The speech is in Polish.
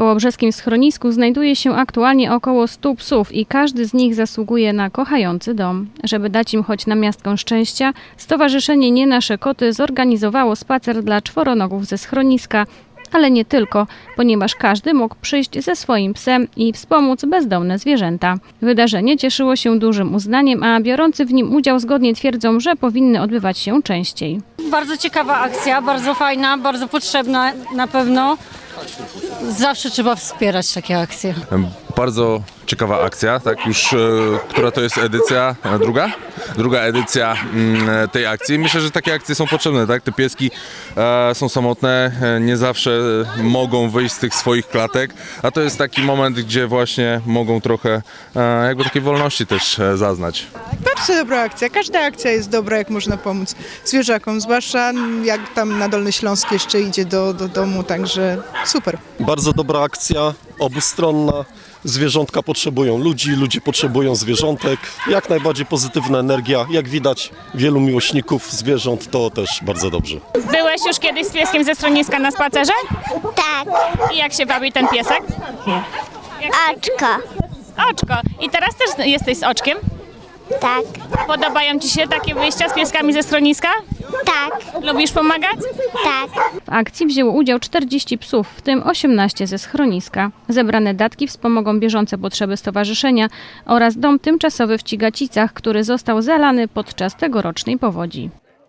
kołobrzeskim schronisku znajduje się aktualnie około 100 psów i każdy z nich zasługuje na kochający dom. Żeby dać im choć na miastkę szczęścia, Stowarzyszenie Nie Nasze Koty zorganizowało spacer dla czworonogów ze schroniska, ale nie tylko, ponieważ każdy mógł przyjść ze swoim psem i wspomóc bezdomne zwierzęta. Wydarzenie cieszyło się dużym uznaniem, a biorący w nim udział zgodnie twierdzą, że powinny odbywać się częściej. Bardzo ciekawa akcja, bardzo fajna, bardzo potrzebna na pewno. Zawsze trzeba wspierać takie akcje. Bardzo ciekawa akcja, tak już, e, która to jest edycja, e, druga? Druga edycja mm, tej akcji. Myślę, że takie akcje są potrzebne, tak? Te pieski e, są samotne, e, nie zawsze mogą wyjść z tych swoich klatek, a to jest taki moment, gdzie właśnie mogą trochę e, jakby takiej wolności też e, zaznać. Bardzo dobra akcja. Każda akcja jest dobra, jak można pomóc zwierzakom, zwłaszcza jak tam na Dolny Śląsk jeszcze idzie do, do domu, także super. Bardzo dobra akcja, obustronna. Zwierzątka potrzebują ludzi, ludzie potrzebują zwierzątek. Jak najbardziej pozytywna energia. Jak widać, wielu miłośników zwierząt to też bardzo dobrze. Byłeś już kiedyś z pieskiem ze schroniska na spacerze? Tak, I jak się bawi ten piesek? oczko. Oczko. I teraz też jesteś z oczkiem? Tak, Podobają Ci się takie wyjścia z pieskami ze schroniska? tak, Lubisz pomagać? tak. W akcji wzięło udział 40 psów, w tym 18 ze schroniska. Zebrane datki wspomogą bieżące potrzeby stowarzyszenia oraz dom tymczasowy w Cigacicach, który został zalany podczas tegorocznej powodzi.